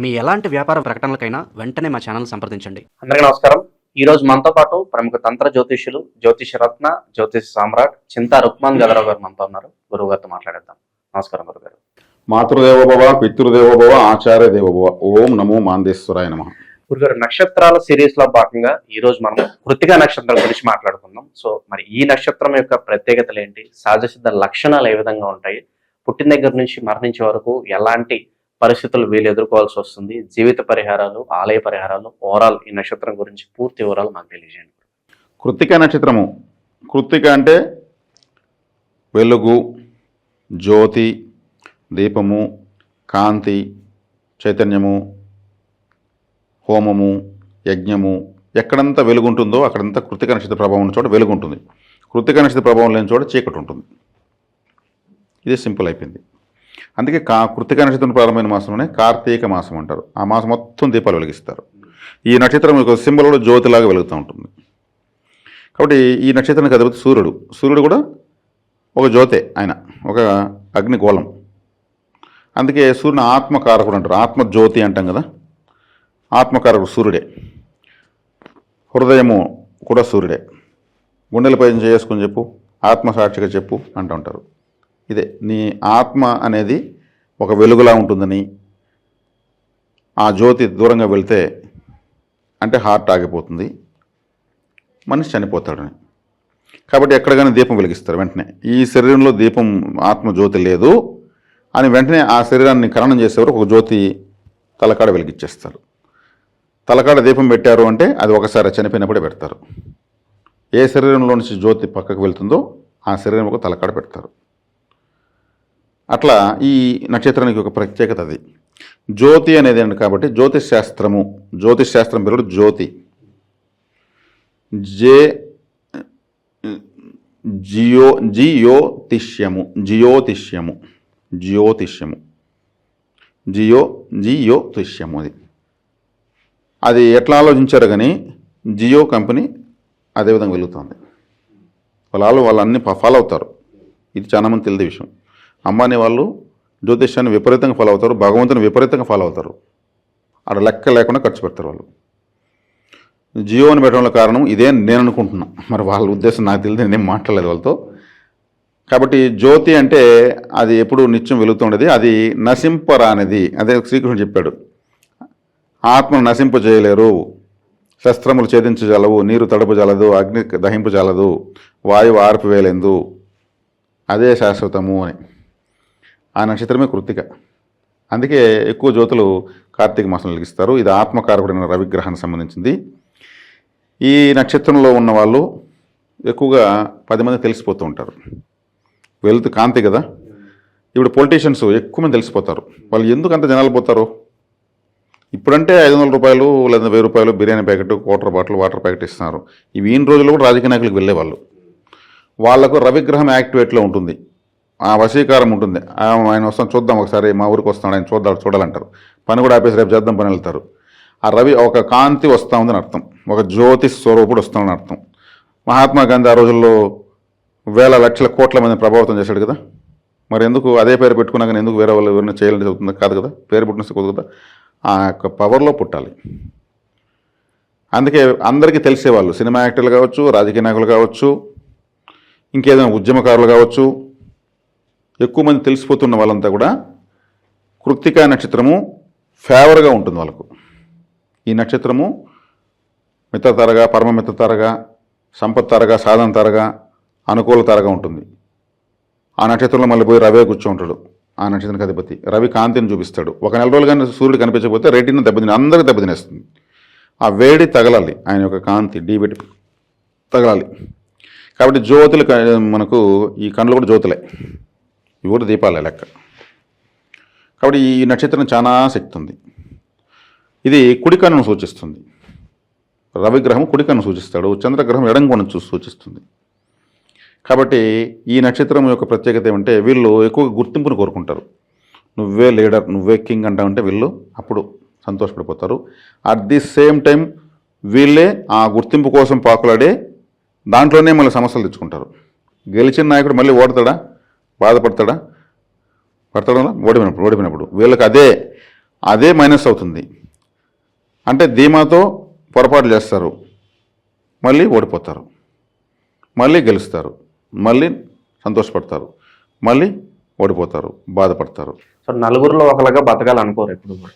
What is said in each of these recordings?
మీ ఎలాంటి వ్యాపార ప్రకటనలకైనా వెంటనే మా ఛానల్ సంప్రదించండి. అందరికీ నమస్కారం. ఈ రోజు మనతో పాటు ప్రముఖ తంత్ర జ్యోతిష్యులు జ్యోతిష రత్న జ్యోతిష సామ్రాట్ చింతా రుక్మాన్ గదరావు గారు మనతో ఉన్నారు. గురువు గారితో మాట్లాడేద్దాం. నమస్కారం గురువు గారు మాతృదేవోభవ పితృదేవోభవ ఆచార్య దేవోభవ ఓం నమో మాందేశ్వరాయ నమ. గురుగారు నక్షత్రాల సిరీస్లో భాగంగా ఈ రోజు మనం కృతికా నక్షత్రం గురించి మాట్లాడుకుందాం. సో మరి ఈ నక్షత్రం యొక్క ప్రత్యేకతలు ఏంటి? సహజ సిద్ధ లక్షణాలు ఏ విధంగా ఉంటాయి? పుట్టిన దగ్గర నుంచి మరణించే వరకు ఎలాంటి పరిస్థితులు వీళ్ళు ఎదుర్కోవాల్సి వస్తుంది. జీవిత పరిహారాలు ఆలయ పరిహారాలు ఓవరాల్ ఈ నక్షత్రం గురించి పూర్తి వివరాలు మాకు తెలియజేయండి. కృత్తిక నక్షత్రము. కృత్తిక అంటే వెలుగు జ్యోతి దీపము కాంతి చైతన్యము హోమము యజ్ఞము. ఎక్కడంతా వెలుగుంటుందో అక్కడంతా కృతిక నక్షత్ర ప్రభావం ఉన్న చోట వెలుగుంటుంది. కృతిక నక్షత్ర ప్రభావం లేని చోట చీకటి ఉంటుంది. ఇది సింపుల్ అయిపోయింది. అందుకే కా కృత్తిక నక్షత్రం ప్రారంభమైన మాసంలోనే కార్తీక మాసం అంటారు. ఆ మాసం మొత్తం దీపాలు వెలిగిస్తారు. ఈ నక్షత్రం యొక్క సింబల్ కూడా జ్యోతిలాగా వెలుగుతూ ఉంటుంది. కాబట్టి ఈ నక్షత్రానికి అధిపతి సూర్యుడు. సూర్యుడు కూడా ఒక జ్యోతే ఆయన. ఒక అగ్నిగోళం అందుకే సూర్యుని ఆత్మకారకుడు అంటారు. ఆత్మజ్యోతి అంటాం కదా. ఆత్మకారకుడు సూర్యుడే. హృదయము కూడా సూర్యుడే. గుండెలపై చేసుకుని చెప్పు. ఆత్మసాక్షిగా చెప్పు అంటూ ఉంటారు. ఇదే నీ ఆత్మ అనేది ఒక వెలుగులా ఉంటుందని ఆ జ్యోతి దూరంగా వెళితే అంటే హార్ట్ ఆగిపోతుంది మనిషి చనిపోతాడని. కాబట్టి ఎక్కడగానే దీపం వెలిగిస్తారు వెంటనే. ఈ శరీరంలో దీపం ఆత్మ జ్యోతి లేదు అని వెంటనే ఆ శరీరాన్ని ఖననం చేసేవారు ఒక జ్యోతి తలకాడ వెలిగించేస్తారు తలకాడ దీపం పెట్టారు అంటే అది ఒకసారి చనిపోయినప్పుడే పెడతారు. ఏ శరీరంలో నుంచి జ్యోతి పక్కకు వెళ్తుందో ఆ శరీరం ఒక తలకాడ పెడతారు. అట్లా ఈ నక్షత్రానికి ఒక ప్రత్యేకత అది. జ్యోతి అనేది అండి కాబట్టి జ్యోతిష్ శాస్త్రము జ్యోతిష్ శాస్త్రం పేరు జ్యోతి. జే జియో జియోతిష్యము. జియోతిష్యము. జ్యోతిష్యము. జియో జియోతిష్యము అది. అది ఎట్లా ఆలోచించారు కానీ జియో కంపెనీ అదేవిధంగా వెలుగుతుంది. వాళ్ళు వాళ్ళు అన్ని ఫాలో అవుతారు. ఇది చాలా మంది తెలియదు విషయం. అంబానీ వాళ్ళు జ్యోతిష్యాన్ని విపరీతంగా ఫాలో అవుతారు భగవంతుని విపరీతంగా ఫాలో అవుతారు. అక్కడ లెక్క లేకుండా ఖర్చు పెడతారు వాళ్ళు. జియో అని పెట్టడంలో కారణం ఇదే నేను అనుకుంటున్నా. మరి వాళ్ళ ఉద్దేశం నాకు తెలియదు నేనేం మాట్లాడలేదు వాళ్ళతో. కాబట్టి జ్యోతి అంటే అది ఎప్పుడు నిత్యం వెలుగుతుండేది అది నశింపరానిది అదే శ్రీకృష్ణుడు చెప్పాడు. ఆత్మను నశింప చేయలేరు శస్త్రములు ఛేదించగలవు నీరు తడపజలదు అగ్ని దహింపజలదు వాయువు ఆర్పివేయలేదు అదే శాశ్వతము అని. ఆ నక్షత్రమే కృత్తిక. అందుకే ఎక్కువ జ్యోతులు కార్తీక మాసంలో వెలిగిస్తారు. ఇది ఆత్మకారకుడైన రవిగ్రహానికి సంబంధించింది. ఈ నక్షత్రంలో ఉన్న వాళ్ళు ఎక్కువగా పది మంది తెలిసిపోతూ ఉంటారు. వెల్త్ కాంతి కదా. ఇప్పుడు పొలిటీషియన్స్ ఎక్కువ మంది తెలిసిపోతారు. వాళ్ళు ఎందుకు అంత జనాలు పోతారు? ఇప్పుడంటే ఐదు వందల రూపాయలు లేదా వెయ్యి రూపాయలు biryani packet water bottle water packet ఇస్తున్నారు. ఇవి ఈయన రోజుల్లో కూడా రాజకీయ నాయకులకు వెళ్ళేవాళ్ళు. వాళ్ళకు రవిగ్రహం యాక్టివేట్లో ఉంటుంది. ఆ వశీకారం ఉంటుంది. ఆ ఆయన వస్తాం చూద్దాం ఒకసారి మా ఊరికి వస్తాడు ఆయన చూద్దాం చూడాలంటారు. పని కూడా ఆపేసి రేపు చేద్దాం పని వెళ్తారు. ఆ రవి ఒక కాంతి వస్తూ ఉందని అర్థం. ఒక జ్యోతి స్వరూపుడు వస్తామని అర్థం. మహాత్మా గాంధీ ఆ రోజుల్లో వేల లక్షల కోట్ల మందిని ప్రభావితం చేశాడు కదా? మరి ఎందుకు అదే పేరు పెట్టుకున్నా కానీ ఎందుకు వేరే వాళ్ళు ఎవరైనా చేయాలని చదువుతుంది కాదు కదా? పేరు పుట్టిన కుదరదు కదా? ఆ యొక్క పవర్లో పుట్టాలి. అందుకే అందరికీ తెలిసేవాళ్ళు సినిమా యాక్టర్లు కావచ్చు రాజకీయ నాయకులు కావచ్చు ఇంకేదైనా ఉద్యమకారులు కావచ్చు ఎక్కువ మంది తెలిసిపోతున్న వాళ్ళంతా కూడా కృత్తికా నక్షత్రము ఫేవర్గా ఉంటుంది వాళ్ళకు. ఈ నక్షత్రము మిత్రతరగా పరమ మిత్రతరగా సంపత్తరగా సాధన తరగా అనుకూల తరగా ఉంటుంది. ఆ నక్షత్రంలో మళ్ళీ పోయి రవే కూర్చుంటాడు. ఆ నక్షత్రానికి అధిపతి. రవి కాంతిని చూపిస్తాడు. ఒక నెల రోజులు కానీ సూర్యుడు కనిపించకపోతే రెడ్డిని దెబ్బతిని అందరికీ దెబ్బతినేస్తుంది. ఆ వేడి తగలాలి. ఆయన యొక్క కాంతి డీబెట్ తగలాలి. కాబట్టి జ్యోతులు మనకు ఈ కళ్ళు కూడా జ్యోతులే. ఇవి కూడా దీపాల లెక్క. కాబట్టి ఈ నక్షత్రం చాలా శక్తి ఉంది ఇది కుడికన్ను సూచిస్తుంది. రవిగ్రహం కుడికన్ను సూచిస్తాడు చంద్రగ్రహం ఎడం చూసి సూచిస్తుంది. కాబట్టి ఈ నక్షత్రం యొక్క ప్రత్యేకత ఏమంటే వీళ్ళు ఎక్కువ గుర్తింపును కోరుకుంటారు. నువ్వే లీడర్ నువ్వే కింగ్ అంటావంటే వీళ్ళు అప్పుడు సంతోషపడిపోతారు. అట్ ది సేమ్ టైం వీళ్ళే ఆ గుర్తింపు కోసం పాకులాడే దాంట్లోనే మళ్ళీ సమస్యలు తెచ్చుకుంటారు. గెలిచిన నాయకుడు మళ్ళీ ఓడతాడా? బాధపడతాడా? పడతాడా? ఓడిపోయినప్పుడు ఓడిపోయినప్పుడు. వీళ్ళకి అదే అదే మైనస్ అవుతుంది. అంటే ధీమాతో పొరపాటు చేస్తారు. మళ్ళీ ఓడిపోతారు. మళ్ళీ గెలుస్తారు. మళ్ళీ సంతోషపడతారు. మళ్ళీ ఓడిపోతారు. బాధపడతారు. సో నలుగురిలో ఒకరిగా బతకాలనుకోరు ఎప్పుడు కూడా.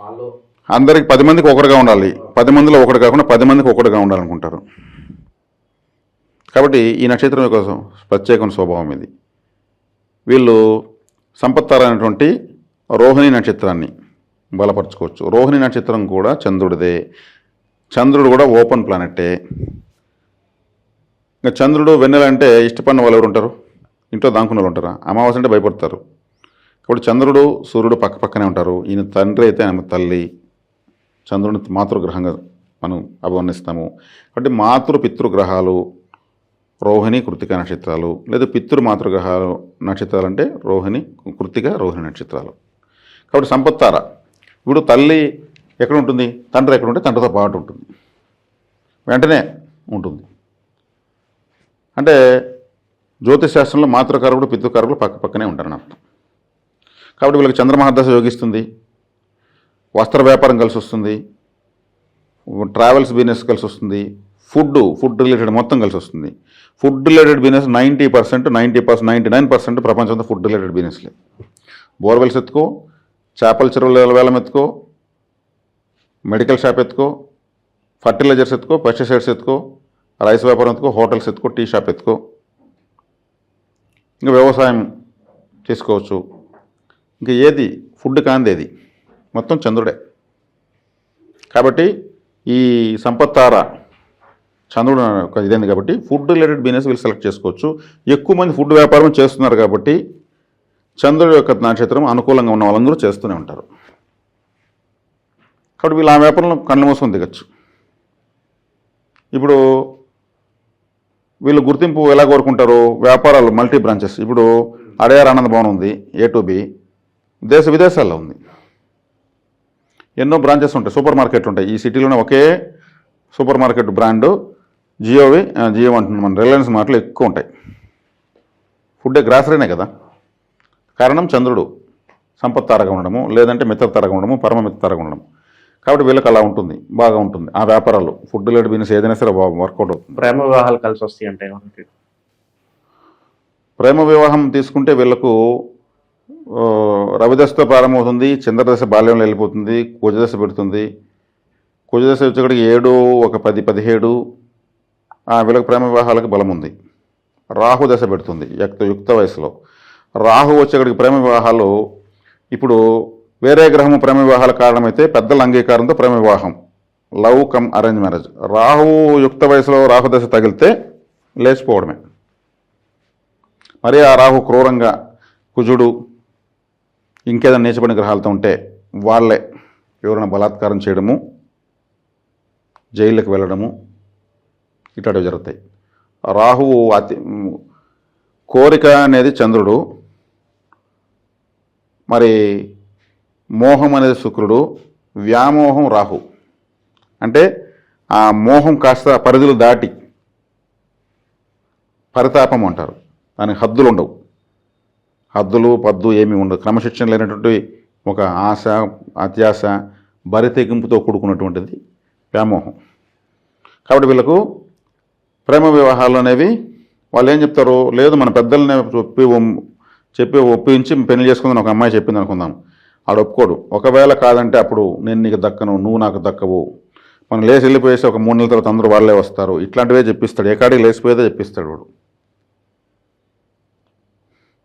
వాళ్ళు అందరికి పది మందికి ఒకటిగా ఉండాలి. పది మందిలో ఒకటి కాకుండా పది మందికి ఒకటిగా ఉండాలనుకుంటారు. కాబట్టి ఈ నక్షత్రం యొక్క ప్రత్యేకమైన స్వభావం ఇది. వీళ్ళు సంపత్తారైనటువంటి రోహిణి నక్షత్రాన్ని బలపరచుకోవచ్చు. రోహిణి నక్షత్రం కూడా చంద్రుడిదే. చంద్రుడు కూడా ఓపెన్ ప్లానెట్టే. ఇంకా చంద్రుడు వెన్నెలంటే ఇష్టపడిన వాళ్ళు ఎవరు ఉంటారు? ఇంట్లో దాంకున్న వాళ్ళు ఉంటారా? అమావాస్య అంటే భయపడతారు. కాబట్టి చంద్రుడు సూర్యుడు పక్క పక్కనే ఉంటారు. ఈయన తండ్రి అయితే ఆమె తల్లి. చంద్రుని మాతృగ్రహంగా మనం అభివర్ణిస్తాము. కాబట్టి మాతృ పితృగ్రహాలు రోహిణి కృతిక నక్షత్రాలు లేదా పితృ నక్షత్రాలు అంటే రోహిణి కృతిక రోహిణి నక్షత్రాలు. కాబట్టి సంపత్తార. ఇప్పుడు తల్లి ఎక్కడ ఉంటుంది? తండ్రి ఎక్కడ ఉంటే తండ్రితో పాటు ఉంటుంది. వెంటనే ఉంటుంది. అంటే జ్యోతిష్ శాస్త్రంలో మాతృకారకుడు పితృకారకుడు పక్క పక్కనే ఉంటారని అర్థం కాబట్టి వీళ్ళకి చంద్రమహాదశ యోగిస్తుంది. వస్త్ర వ్యాపారం కలిసి వస్తుంది. ట్రావెల్స్ బిజినెస్ కలిసి వస్తుంది. ఫుడ్ ఫుడ్ రిలేటెడ్ మొత్తం కలిసి వస్తుంది. Food related business ninety percent ninety percent ninety nine percent ప్రపంచంతో ఫుడ్ రిలేటెడ్ బిజినెస్లే. బోర్వెల్స్ ఎత్తుకో చేపల చెరువుల వేలం ఎత్తుకో మెడికల్ షాప్ ఎత్తుకో ఫర్టిలైజర్స్ ఎత్తుకో పెస్టిసైడ్స్ ఎత్తుకో రైస్ వ్యాపారం ఎత్తుకో హోటల్స్ ఎత్తుకో టీ షాప్ ఎత్తుకో. ఇంకా వ్యవసాయం చేసుకోవచ్చు. ఇంకా ఏది? ఫుడ్ కాందేది మొత్తం చంద్రుడే. కాబట్టి ఈ సంపత్తార చంద్రుడు ఒక ఇదేంది కాబట్టి ఫుడ్ రిలేటెడ్ బిజినెస్ వీళ్ళు సెలెక్ట్ చేసుకోవచ్చు. ఎక్కువ మంది ఫుడ్ వ్యాపారం చేస్తున్నారు కాబట్టి చంద్రుడి యొక్క నక్షత్రం అనుకూలంగా ఉన్న వాళ్ళందరూ చేస్తూనే ఉంటారు. కాబట్టి వీళ్ళు ఆ వ్యాపారంలో కళ్ళు మోసం దిగచ్చు. ఇప్పుడు వీళ్ళు గుర్తింపు ఎలా కోరుకుంటారు వ్యాపారాలు మల్టీ బ్రాంచెస్ ఇప్పుడు అడయార్ ఆనంద భవన్ ఉంది ఏ టు బి దేశ విదేశాల్లో ఉంది. ఎన్నో బ్రాంచెస్ ఉంటాయి సూపర్ మార్కెట్లు ఉంటాయి. ఈ సిటీలోనే ఒకే సూపర్ మార్కెట్ బ్రాండు జియోవి జియో అంటున్నాం మన. రిలయన్స్ మార్ట్లు ఎక్కువ ఉంటాయి. ఫుడ్ గ్రాసరీనే కదా. కారణం చంద్రుడు. సంపత్ తారగా ఉండడము లేదంటే మిత్ర తారగా ఉండడము పరమ మిత్ర తారగా ఉండడం కాబట్టి వీళ్ళకి అలా ఉంటుంది బాగా ఉంటుంది. ఆ వ్యాపారాలు ఫుడ్ రిలేటెడ్ బిజినెస్ ఏదైనా సరే వర్కౌట్ అవుతుంది. ప్రేమ వివాహాలు కలిసి వస్తాయి అంటే ప్రేమ వివాహం తీసుకుంటే వీళ్ళకు రవిదశతో ప్రారంభమవుతుంది చంద్రదశ బాల్యంలో వెళ్ళిపోతుంది కుజదశ పెడుతుంది. కుజదశ వచ్చేక్కడికి ఏడు ఒక పది పదిహేడు వీళ్ళకి ప్రేమ వివాహాలకు బలం ఉంది రాహు దశ పెడుతుంది యుక్త యుక్త వయసులో. రాహు వచ్చేక్కడికి ప్రేమ వివాహాలు ఇప్పుడు వేరే గ్రహము ప్రేమ వివాహాల కారణమైతే పెద్దల అంగీకారంతో ప్రేమ వివాహం love come arrange marriage. Rahu యుక్త వయసులో రాహు దశ తగిలితే లేచిపోవడమే. మరి ఆ రాహు క్రూరంగా కుజుడు ఇంకేదైనా నీచబడిన గ్రహాలతో ఉంటే వాళ్ళే ఎవరైనా బలాత్కారం చేయడము జైళ్ళకి వెళ్ళడము ఇట్లాంటివి జరుగుతాయి. రాహువు అతి కోరిక అనేది చంద్రుడు మరి మోహం అనేది శుక్రుడు వ్యామోహం రాహు. అంటే ఆ మోహం కాస్త పరిధులు దాటి పరితాపం అంటారు. దానికి హద్దులు ఉండవు. హద్దులు పద్దు ఏమీ ఉండవు. క్రమశిక్షణ లేనటువంటి ఒక ఆశ అత్యాశ బరితెగింపుతో కూడుకున్నటువంటిది వ్యామోహం. కాబట్టి వీళ్ళకు ప్రేమ వివాహాలు అనేవి వాళ్ళు ఏం చెప్తారు? లేదు మన పెద్దల్ని చెప్పి చెప్పి ఒప్పించి పెళ్ళి చేసుకుందని ఒక అమ్మాయి చెప్పింది అనుకుందాం. ఆడు ఒప్పుకోడు. ఒకవేళ కాదంటే అప్పుడు నేను నీకు దక్కను నువ్వు నాకు దక్కవు. మనం లేచి వెళ్ళిపోయేసి ఒక మూడు నెలల తర్వాత అందరూ వాళ్ళే వస్తారు. ఇట్లాంటివే చెప్పిస్తాడు. ఏకాడికి లేచిపోయేదే చెప్పిస్తాడు వాడు.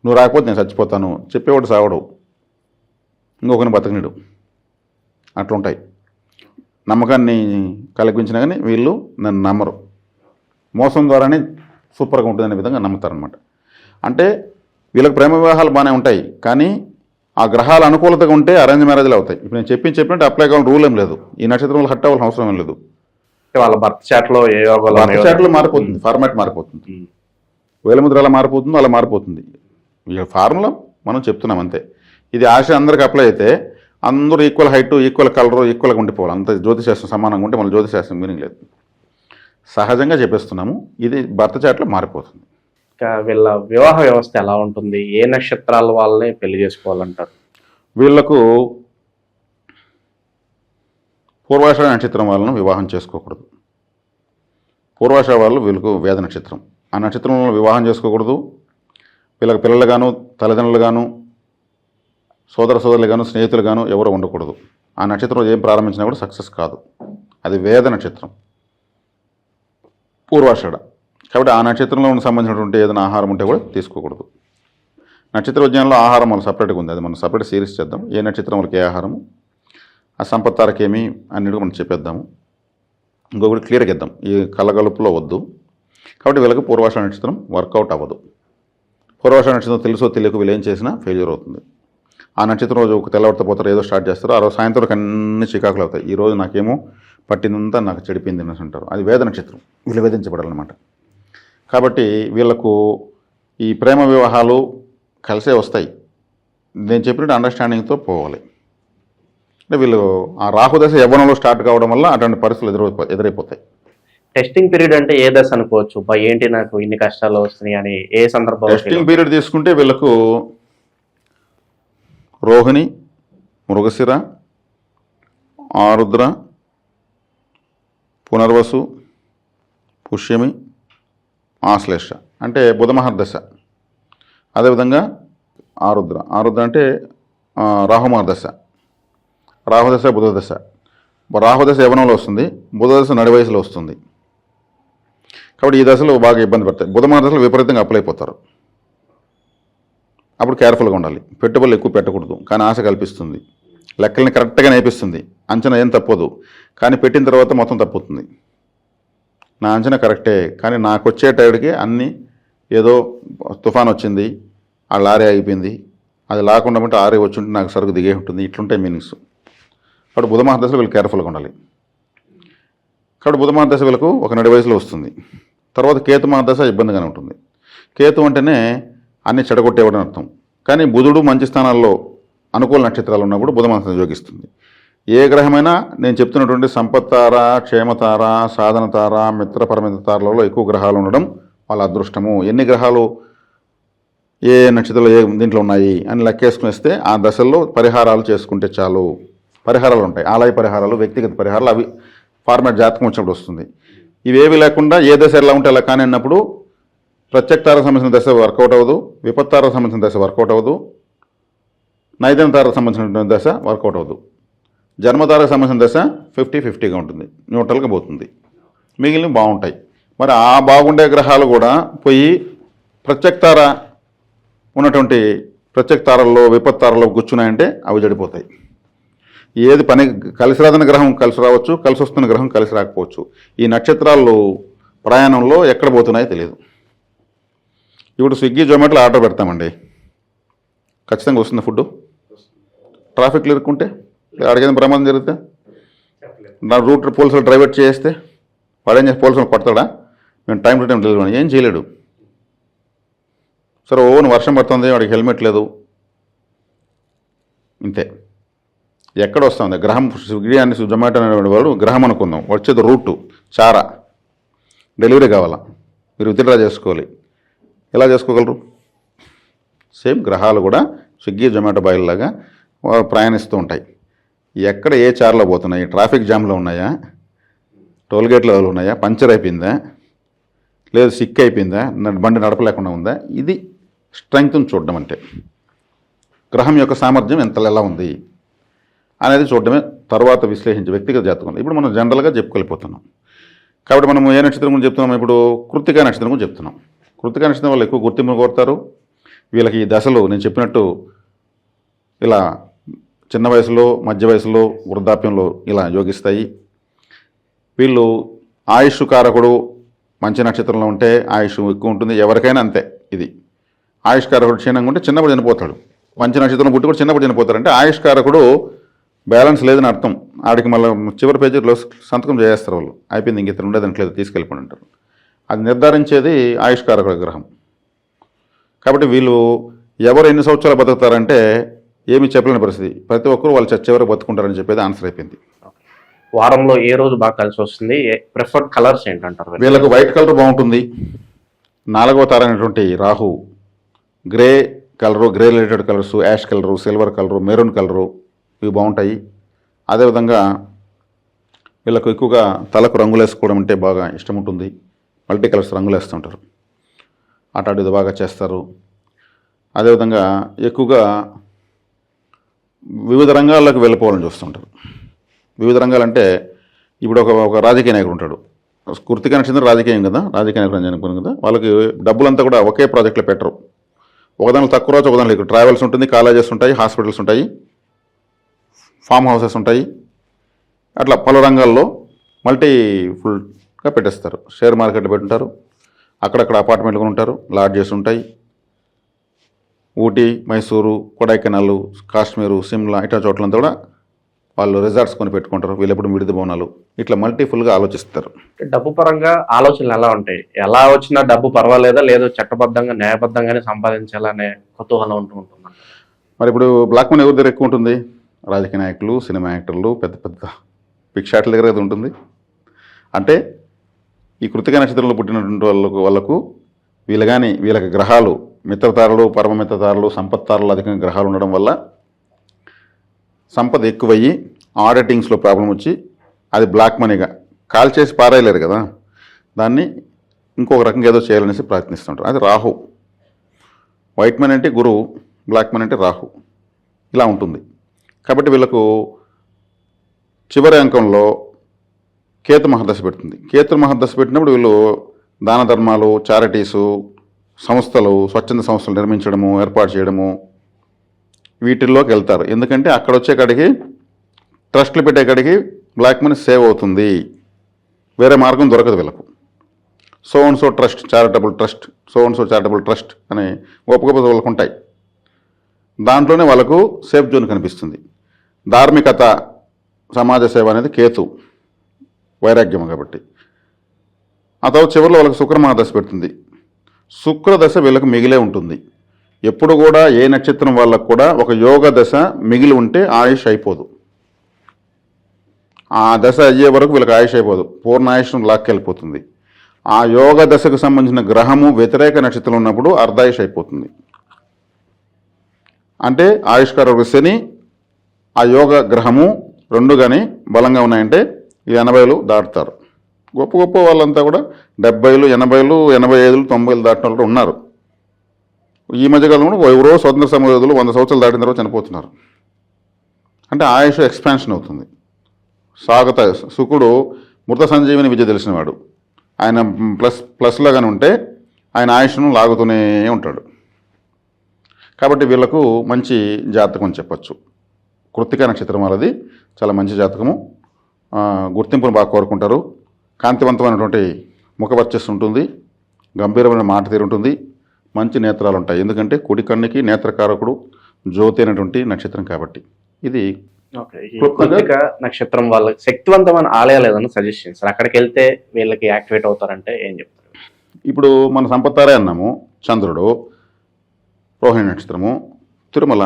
నువ్వు రాకపోతే నేను చచ్చిపోతాను. చెప్పేవాడు సావడు. ఇంకొకరిని బతకనిడు. అట్లుంటాయి. నమ్మకాన్ని కల్పించినా కానీ వీళ్ళు నన్ను నమ్మరు. మోసం ద్వారానే సూపర్గా ఉంటుందనే విధంగా నమ్ముతారనమాట అంటే వీళ్ళకి ప్రేమ వివాహాలు బాగానే ఉంటాయి కానీ ఆ గ్రహాల అనుకూలతగా ఉంటే అరేంజ్ మ్యారేజ్లు అవుతాయి. ఇప్పుడు నేను చెప్పి చెప్పినట్టు అప్లై కావాలని రూల్ ఏం లేదు. ఈ నక్షత్రంలో హట్ అవ్వాల్సిన అవసరం ఏం లేదు. వాళ్ళ భర్త చాట్లో ఏ ఉన్నాయో చాట్లో మారిపోతుంది ఫార్మాట్ మారిపోతుంది. వేలముద్ర ఎలా మారిపోతుందో అలా మారిపోతుంది. ఫార్ములా మనం చెప్తున్నాం అంతే. ఇది ఆశ అందరికి అప్లై అయితే అందరూ ఈక్వల్ హైట్ ఈక్వల్ కలర్ ఈక్వల్గా ఉండిపోవాలి. అంత జ్యోతిశాస్త్రం సమానంగా ఉంటే మన జ్యోతిశాస్త్రం మీనింగ్ లేదు. సహజంగా చెప్పేస్తున్నాము. ఇది భర్త చాట్లో మారిపోతుంది. ఇంకా వీళ్ళ వివాహ వ్యవస్థ ఎలా ఉంటుంది? ఏ నక్షత్రాల వాళ్ళని పెళ్ళి చేసుకోవాలంటారు? వీళ్ళకు పూర్వాషాఢ నక్షత్రం వాళ్ళను వివాహం చేసుకోకూడదు. పూర్వాషాఢ వాళ్ళు వీళ్ళకు వేద నక్షత్రం. ఆ నక్షత్రంలో వివాహం చేసుకోకూడదు. వీళ్ళకి పిల్లలు గాను తల్లిదండ్రులు గాను సోదర సోదరులు గాను స్నేహితులు గాను ఎవరు ఉండకూడదు. ఆ నక్షత్రం ఏం ప్రారంభించినా కూడా సక్సెస్ కాదు. అది వేద నక్షత్రం. పూర్వాషాఢ. కాబట్టి ఆ నక్షత్రంలో ఉన్న సంబంధించినటువంటి ఏదైనా ఆహారం ఉంటే కూడా తీసుకోకూడదు. నక్షత్ర ఉద్యానంలో ఆహారం మనం సపరేట్గా ఉంది. అది మనం సపరేట్ సిరీస్ చేద్దాం. ఏ నక్షత్రం వాళ్ళకి ఏ ఆహారము? ఆ సంపత్ తారకేమి అన్నిటి మనం చెప్పేద్దాము. ఇంకొకటి క్లియర్గా ఇద్దాం. ఈ కలగలుపులో వద్దు. కాబట్టి వీళ్ళకి పూర్వాష నక్షత్రం వర్కౌట్ అవ్వదు. పూర్వాష నక్షత్రం తెలుసో తెలియక వీళ్ళు ఏం చేసినా ఫెయిల్యూర్ అవుతుంది. ఆ నక్షత్రం రోజు ఒక తెల్లవారితో పోతారు ఏదో స్టార్ట్ చేస్తారు. ఆ రోజు సాయంత్రం అన్ని చికాకులు అవుతాయి. ఈ రోజు నాకేమో పట్టిందంతా నాకు చెడిపోయింది అనేసి అంటారు. అది వేద నక్షత్రం. వీళ్ళు వేధించబడాలన్నమాట. కాబట్టి వీళ్ళకు ఈ ప్రేమ వివాహాలు కలిసే వస్తాయి. నేను చెప్పినట్టు అండర్స్టాండింగ్తో పోవాలి. అంటే వీళ్ళు ఆ రాహుదశ యవ్వనంలో స్టార్ట్ కావడం వల్ల అటువంటి పరిస్థితులు ఎదురైపో ఎదురైపోతాయి. టెస్టింగ్ పీరియడ్ అంటే ఏ దశ అనుకోవచ్చు? బా ఏంటి నాకు ఇన్ని కష్టాలు వస్తున్నాయి అని ఏ సందర్భంలో టెస్టింగ్ పీరియడ్ తీసుకుంటే వీళ్ళకు రోహిణి మృగశిర ఆరుద్ర పునర్వసు పుష్యమి ఆశ్లేష అంటే బుధమహర్దశ. అదేవిధంగా ఆరుద్ర. ఆరుద్ర అంటే రాహుమహర్దశ. రాహుదశ బుధదశ. రాహుదశ యవనంలో వస్తుంది? బుధదశ నడి వయసులో వస్తుంది. కాబట్టి ఈ దశలో బాగా ఇబ్బంది పడతాయి. బుధమహర్దశలు విపరీతంగా అప్లైపోతారు అప్పుడు కేర్ఫుల్గా ఉండాలి. పెట్టుబడులు ఎక్కువ పెట్టకూడదు. కానీ ఆశ కల్పిస్తుంది. లెక్కల్ని కరెక్ట్గా నేర్పిస్తుంది అంచనా ఏం తప్పదు. కానీ పెట్టిన తర్వాత మొత్తం తప్పుతుంది. నా అంచనా కరెక్టే. కానీ నాకు వచ్చే టైంకి అన్నీ ఏదో తుఫాన్ వచ్చింది ఆ లారీ ఆగిపోయింది. అది లేకుండా ఉంటే ఆరే వచ్చి ఉంటే నాకు సరుకు దిగే ఉంటుంది. ఇట్లుంటాయి మీనింగ్స్. కాబట్టి బుధ మహాదశలో వీళ్ళు కేర్ఫుల్గా ఉండాలి. కాబట్టి బుధ మహాదశ వీళ్ళకు ఒక నడి వయసులో వస్తుంది. తర్వాత కేతు మహాదశ ఇబ్బందిగానే ఉంటుంది. కేతు అంటేనే అన్ని చెడగొట్టేవాడని అర్థం. కానీ బుధుడు మంచి స్థానాల్లో అనుకూల నక్షత్రాలు ఉన్నప్పుడు బుధ మహాదశ యోగిస్తుంది ఏ గ్రహమైనా నేను చెప్తున్నటువంటి సంపత్తార క్షేమతార సాధనతార మిత్రపరమిత తారలలో ఎక్కువ గ్రహాలు ఉండడం వాళ్ళ అదృష్టము. ఎన్ని గ్రహాలు ఏ నక్షత్రాలు ఏ దీంట్లో ఉన్నాయి అని లెక్కేసుకునేస్తే ఆ దశల్లో పరిహారాలు చేసుకుంటే చాలు. పరిహారాలు ఉంటాయి. ఆలయ పరిహారాలు వ్యక్తిగత పరిహారాలు అవి ఫార్మాట్ జాతకం వచ్చినప్పుడు వస్తుంది. ఇవేవి లేకుండా ఏ దశ ఎలా ఉంటే అలా కానీ అన్నప్పుడు ప్రత్యక్తారకు సంబంధించిన దశ వర్కౌట్ అవ్వదు విపత్తారకు సంబంధించిన దశ వర్కౌట్ అవ్వదు నైదన తారకు సంబంధించిన దశ వర్కౌట్ అవ్వదు. జన్మతారకు సంబంధించిన దశ ఫిఫ్టీ ఫిఫ్టీగా ఉంటుంది. న్యూట్రల్గా పోతుంది. మిగిలినవి బాగుంటాయి. మరి ఆ బాగుండే గ్రహాలు కూడా పోయి ప్రత్యక్తార ఉన్నటువంటి ప్రత్యక్తారల్లో విపత్తారల్లో కూర్చున్నాయంటే అవి జడిపోతాయి ఏది పని కలిసి రాదని గ్రహం కలిసి రావచ్చు కలిసి వస్తున్న గ్రహం కలిసి రాకపోవచ్చు. ఈ నక్షత్రాలు ప్రయాణంలో ఎక్కడ పోతున్నాయో తెలియదు. ఇప్పుడు స్విగ్గీ జొమాటోలో ఆర్డర్ పెడతామండి. ఖచ్చితంగా వస్తుంది ఫుడ్ ట్రాఫిక్లు ఇరుక్కుంటే అడిగిన ప్రమాదం జరిగితే నా రూట్ పోలీసులు డ్రైవర్ చేస్తే వాడేం చేసి పోలీసులు కొడతాడా? మేము టైం టు టైం డెలివరీ ఏం చేయలేడు. సరే ఓన్ వర్షం పడుతుంది వాడికి హెల్మెట్ లేదు. ఇంతే. ఎక్కడ వస్తుంది గ్రహం స్విగ్గీ అని జొమాటో అనేవాడు వాడు గ్రహం అనుకుందాం. వచ్చేది రూటు చారా. డెలివరీ కావాలా? మీరు విత్డ్రా చేసుకోవాలి. ఎలా చేసుకోగలరు? సేమ్ గ్రహాలు కూడా స్విగ్గీ జొమాటో బాయిల్లాగా ప్రయాణిస్తూ ఉంటాయి. ఎక్కడ ఏ చార్లో పోతున్నాయి? ట్రాఫిక్ జామ్లో ఉన్నాయా? టోల్గేట్లో ఉన్నాయా? పంచర్ అయిపోయిందా? లేదు సిక్ అయిపోయిందా? బండి నడపలేకుండా ఉందా? ఇది స్ట్రెంగ్త్ని చూడడం అంటే. గ్రహం యొక్క సామర్థ్యం ఎంత ఎలా ఉంది అనేది చూడడమే తర్వాత విశ్లేషించే వ్యక్తిగత జాతకం ఇప్పుడు మనం జనరల్గా చెప్పుకెళ్ళిపోతున్నాం. కాబట్టి మనం ఏ నక్షత్రం గురించి చెప్తున్నాం? ఇప్పుడు కృతికా నక్షత్రం గురించి చెప్తున్నాం. కృతికా నక్షత్రం వాళ్ళు ఎక్కువ గుర్తింపు కోరుతారు. వీళ్ళకి ఈ దశలు నేను చెప్పినట్టు ఇలా చిన్న వయసులో మధ్య వయసులో వృద్ధాప్యంలో ఇలా యోగిస్తాయి. వీళ్ళు ఆయుష్ కారకుడు మంచి నక్షత్రంలో ఉంటే ఆయుష్ ఎక్కువ ఉంటుంది ఎవరికైనా అంతే ఇది. ఆయుష్ కారకుడు క్షీణంగా ఉంటే చిన్నప్పుడు చనిపోతాడు. మంచి నక్షత్రం పుట్టి కూడా చిన్నప్పుడు చనిపోతాడు. అంటే ఆయుష్ కారకుడు బ్యాలెన్స్ లేదని అర్థం. ఆడికి మళ్ళీ చివరి పేజీలో సంతకం చేస్తారు వాళ్ళు. అయిపోయింది ఇంక ఇతను ఉండేది లేదు తీసుకెళ్ళిపోండి అంటారు. అది నిర్ధారించేది ఆయుష్ కారకుడు గ్రహం. కాబట్టి వీళ్ళు ఎవరు ఎన్ని సంవత్సరాలు బతుకుతారంటే ఏమీ చెప్పలేని పరిస్థితి. ప్రతి ఒక్కరు వాళ్ళు చచ్చే వరకు బతుకుంటారని చెప్పేది ఆన్సర్ అయిపోయింది. వారంలో ఏ రోజు బాగా కలిసి వస్తుంది? ప్రిఫర్డ్ కలర్స్ ఏంటంటారు వీళ్ళు? వీళ్ళకు వైట్ కలర్ బాగుంటుంది. నాలుగవ తార అయినటువంటి Rahu grey colour grey related colours ash colour silver colour maroon colour ఇవి బాగుంటాయి. అదేవిధంగా వీళ్ళకు ఎక్కువగా తలకు రంగులు వేసుకోవడం అంటే బాగా ఇష్టం ఉంటుంది. మల్టీ కలర్స్ రంగులు వేస్తుంటారు. అటాటిది బాగా చేస్తారు. అదేవిధంగా ఎక్కువగా వివిధ రంగాల్లోకి వెళ్ళిపోవాలని చూస్తుంటారు. వివిధ రంగాలంటే ఇప్పుడు ఒక ఒక రాజకీయ నాయకుడు ఉంటాడు. కృతిక నక్షత్రం రాజకీయం కదా? రాజకీయ నాయకుడు అనుకుని కదా? వాళ్ళకి డబ్బులంతా కూడా ఒకే ప్రాజెక్టులో పెట్టరు. ఒకదానిలో తక్కువ రోజు ఒకదానిలో ఎక్కువ. ట్రావెల్స్ ఉంటుంది కాలేజెస్ ఉంటాయి హాస్పిటల్స్ ఉంటాయి ఫామ్ హౌసెస్ ఉంటాయి. అట్లా పలు రంగాల్లో మల్టీ ఫుల్గా పెట్టేస్తారు. షేర్ మార్కెట్ పెట్టుంటారు అక్కడక్కడ అపార్ట్మెంట్లు కొని ఉంటారు లాడ్జెస్ ఉంటాయి. ఊటీ మైసూరు కొడైకెనాల్ కాశ్మీరు సిమ్లా ఇట్లా చోట్లంతా కూడా వాళ్ళు రిసార్ట్స్ కొని పెట్టుకుంటారు వీళ్ళెప్పుడు విడిది భవనాలు. ఇట్లా మల్టీ ఫుల్గా ఆలోచిస్తారు. డబ్బు పరంగా ఆలోచనలు ఎలా ఉంటాయి? ఎలా వచ్చినా డబ్బు పర్వాలేదా? లేదో చట్టబద్ధంగా న్యాయబద్ధంగానే సంపాదించాలనే కుతూహలం ఉంటూ ఉంటుంది? మరి ఇప్పుడు బ్లాక్ మనీ ఎవరి దగ్గర ఎక్కువ ఉంటుంది? రాజకీయ నాయకులు సినిమా యాక్టర్లు పెద్ద పెద్ద పిక్షాట్ల దగ్గర ఉంటుంది. అంటే ఈ కృతిక నక్షత్రంలో పుట్టినటువంటి వాళ్ళకు వాళ్ళకు వీళ్ళు కానీ వీళ్ళకి గ్రహాలు మిత్రతారలు పరమ మిత్రతారలు సంపత్తారలు అధికంగా గ్రహాలు ఉండడం వల్ల సంపద ఎక్కువయ్యి ఆడిటింగ్స్లో ప్రాబ్లం వచ్చి అది బ్లాక్ మనీగా కాల్ చేసి పారేయలేరు కదా. దాన్ని ఇంకొక రకంగా ఏదో చేయాలనేసి ప్రయత్నిస్తుంటారు. అది రాహు. వైట్ మనీ అంటే గురువు బ్లాక్ మనీ అంటే రాహు. ఇలా ఉంటుంది. కాబట్టి వీళ్ళకు చివరి అంకంలో కేతు మహదశ పెడుతుంది. కేతు మహదశ పెట్టినప్పుడు వీళ్ళు దాన ధర్మాలు చారిటీసు సంస్థలు స్వచ్ఛంద సంస్థలు నిర్మించడము ఏర్పాటు చేయడము వీటిల్లోకి వెళ్తారు. ఎందుకంటే అక్కడ వచ్చేకాడికి ట్రస్ట్లు పెట్టేకాడికి బ్లాక్ మనీ సేవ్ అవుతుంది. వేరే మార్గం దొరకదు వీళ్ళకు. So and so trust charitable trust so and so charitable trust అనే గొప్ప గొప్ప వాళ్ళకు ఉంటాయి. దాంట్లోనే వాళ్ళకు సేఫ్ జోన్ కనిపిస్తుంది. ధార్మికత సమాజ సేవ అనేది కేతు వైరాగ్యం కాబట్టి. ఆ తర్వాత చివరిలో వాళ్ళకి శుక్రమహాదశ పెడుతుంది. శుక్రదశ వీళ్ళకి మిగిలే ఉంటుంది. ఎప్పుడు కూడా ఏ నక్షత్రం వాళ్ళకు కూడా ఒక యోగ దశ మిగిలి ఉంటే ఆయుష్ అయిపోదు. ఆ దశ అయ్యే వరకు వీళ్ళకి ఆయుష్ అయిపోదు. పూర్ణ ఆయుష్ లాక్కెళ్ళిపోతుంది. ఆ యోగ దశకు సంబంధించిన గ్రహము వ్యతిరేక నక్షత్రం ఉన్నప్పుడు అర్ధాయుష్ అయిపోతుంది. అంటే ఆయుష్కార శని ఆ యోగ గ్రహము రెండు కానీ బలంగా ఉన్నాయంటే ఈ ఎనభైలు దాటుతారు. గొప్ప గొప్ప వాళ్ళంతా కూడా డెబ్బైలు ఎనభైలు ఎనభై ఐదులు తొంభైలు దాటిన వాళ్ళు ఉన్నారు. ఈ మధ్యకాలంలో ఎవరో స్వతంత్ర సమయోధులు వంద సంవత్సరాలు దాటిన తర్వాత చనిపోతున్నారు. అంటే ఆయుష్ ఎక్స్పాన్షన్ అవుతుంది. స్వాగత సుకుడు మృత సంజీవిని విద్య తెలిసినవాడు ఆయన ప్లస్ ప్లస్లాగానే ఉంటే ఆయన ఆయుష్ను లాగుతూనే ఉంటాడు. కాబట్టి వీళ్ళకు మంచి జాతకం అని చెప్పచ్చు. కృత్తిక నక్షత్రం వాళ్ళది. చాలా మంచి జాతకము. గుర్తింపును బాగా కోరుకుంటారు. కాంతివంతమైనటువంటి ముఖ వర్చస్సు ఉంటుంది గంభీరమైన మాట తీరు ఉంటుంది మంచి నేత్రాలు ఉంటాయి. ఎందుకంటే కుడి కన్నుకి నేత్రకారకుడు జ్యోతి అయినటువంటి నక్షత్రం కాబట్టి. ఇది నక్షత్రం వాళ్ళకి శక్తివంతమైన ఆలయాలు ఏదైనా సజెస్ట్ సార్ అక్కడికి వెళ్తే వీళ్ళకి యాక్టివేట్ అవుతారంటే ఏం చెప్తారు? ఇప్పుడు మన సంపత్తారే అన్నాము చంద్రుడు రోహిణి నక్షత్రము తిరుమల.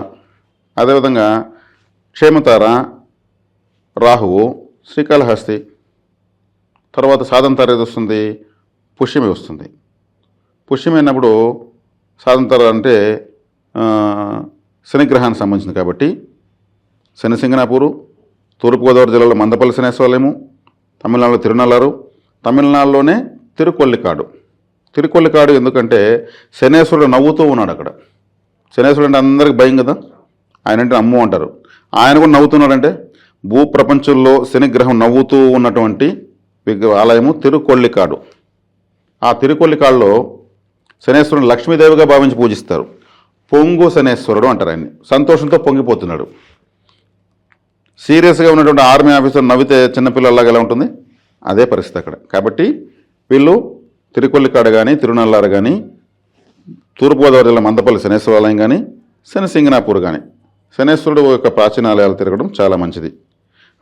అదేవిధంగా క్షేమతార రాహువు శ్రీకాళహస్తి తర్వాత సాధంతార ఏది వస్తుంది పుష్యమి వస్తుంది. పుష్యమి అయినప్పుడు సాధంతార అంటే శనిగ్రహానికి సంబంధించింది కాబట్టి శనిసింగనాపూరు తూర్పుగోదావరి జిల్లాలో మందపల్లి శనేశ్వరము తమిళనాడులో తిరునల్లారు తమిళనాడులోనే తిరుకొల్లికాడు. తిరుకొల్లికాడు ఎందుకంటే శనేశ్వరుడు నవ్వుతూ ఉన్నాడు అక్కడ. శనేశ్వరుడు అంటే అందరికి భయం కదా? ఆయన అంటే అమ్ము అంటారు. ఆయన కూడా నవ్వుతున్నాడంటే భూ ప్రపంచంలో శనిగ్రహం నవ్వుతూ ఉన్నటువంటి ఆలయము తిరుకొల్లికాడు. ఆ తిరుకొల్లికాడులో శనేశ్వరుని లక్ష్మీదేవిగా భావించి పూజిస్తారు. పొంగు శనేశ్వరుడు అంటారు ఆయన్ని. సంతోషంతో పొంగిపోతున్నాడు. సీరియస్గా ఉన్నటువంటి ఆర్మీ ఆఫీసర్ నవ్వితే చిన్నపిల్లలాగా ఎలా ఉంటుంది? అదే పరిస్థితి అక్కడ. కాబట్టి వీళ్ళు తిరుకొల్లికాడ కానీ తిరునల్లారు కానీ తూర్పుగోదావరి జిల్లా మందపల్లి శనేశ్వరాలయం కానీ శనిసింగనాపూర్ కానీ శనేశ్వరుడు యొక్క ప్రాచీన ఆలయాలు తిరగడం చాలా మంచిది.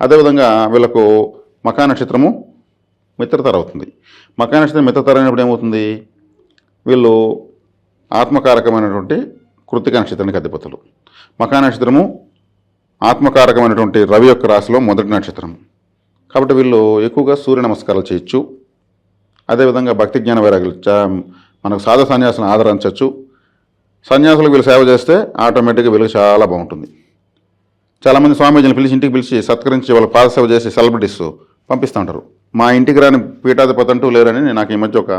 అదేవిధంగా వీళ్ళకు మకా నక్షత్రము మిత్రతర అవుతుంది మకా నక్షత్రం మిత్రతర అయినప్పుడు ఏమవుతుంది వీళ్ళు ఆత్మకారకమైనటువంటి కృతిక నక్షత్రానికి అధిపతులు మకానక్షత్రము ఆత్మకారకమైనటువంటి రవి యొక్క రాశిలో మొదటి నక్షత్రం కాబట్టి వీళ్ళు ఎక్కువగా సూర్య నమస్కారాలు చేయొచ్చు. అదేవిధంగా భక్తి జ్ఞాన వైరాగ్యులు చా మనకు సాధ సన్యాసులను ఆదరించవచ్చు సన్యాసులకు వీళ్ళు సేవ చేస్తే ఆటోమేటిక్గా వీళ్ళకి చాలా బాగుంటుంది. చాలామంది స్వామీజీని పిలిచి ఇంటికి పిలిచి సత్కరించి వాళ్ళ పాదసేవ చేసి సెలబ్రిటీస్ పంపిస్తూ ఉంటారు. మా ఇంటికి రాని పీఠాధిపతి అంటూ లేరని నేను నాకు ఈ మధ్య ఒక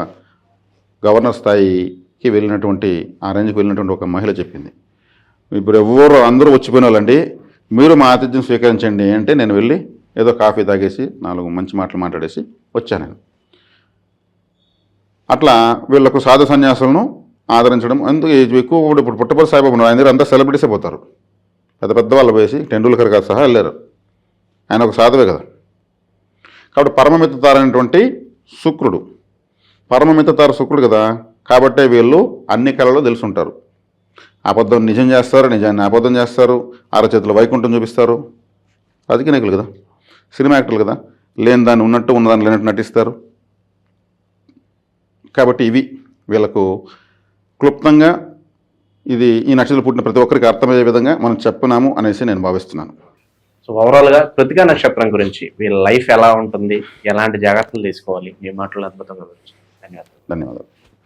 గవర్నర్ స్థాయికి వెళ్ళినటువంటి ఆ రేంజ్కి వెళ్ళినటువంటి ఒక మహిళ చెప్పింది. ఇప్పుడు ఎవరు అందరూ వచ్చిపోయిన వాళ్ళండి మీరు మా ఆతిథ్యం స్వీకరించండి అంటే నేను వెళ్ళి ఏదో కాఫీ తాగేసి నాలుగు మంచి మాటలు మాట్లాడేసి వచ్చాను నేను. అట్లా వీళ్ళకు సాధు సన్యాసులను ఆదరించడం అందుకు ఎక్కువ కూడా ఇప్పుడు పుట్టపల్లి సాయిబాబు ఉన్నారు ఆయన దగ్గర అంతా సెలబ్రిటీసే పోతారు. పెద్ద పెద్ద వాళ్ళు వేసి టెండూల్కర్ గారు సహా వెళ్ళారు. ఆయన ఒక సాధువే కదా. కాబట్టి పరమమిత్రతార అనేటువంటి శుక్రుడు. పరమమిత్రతార శుక్రుడు కదా. కాబట్టే వీళ్ళు అన్ని కళలో తెలుసుంటారు. అబద్ధం నిజం చేస్తారు నిజాన్ని అబద్ధం చేస్తారు అరచేతులు వైకుంఠం చూపిస్తారు. రాజకీయ కదా. సినిమా యాక్టర్లు కదా. లేని దాన్ని ఉన్నట్టు ఉన్నదాన్ని లేనట్టు నటిస్తారు. కాబట్టి ఇవి వీళ్ళకు క్లుప్తంగా ఇది ఈ నక్షత్రం పుట్టిన ప్రతి ఒక్కరికి అర్థమయ్యే విధంగా మనం చెప్పినాము అనేసి నేను భావిస్తున్నాను. సో ఓవరాల్గా కృతికా నక్షత్రం గురించి వీళ్ళ లైఫ్ ఎలా ఉంటుంది? ఎలాంటి జాగ్రత్తలు తీసుకోవాలి? మీ మాటలు అద్భుతంగా గురించి ధన్యవాదాలు. ధన్యవాదాలు.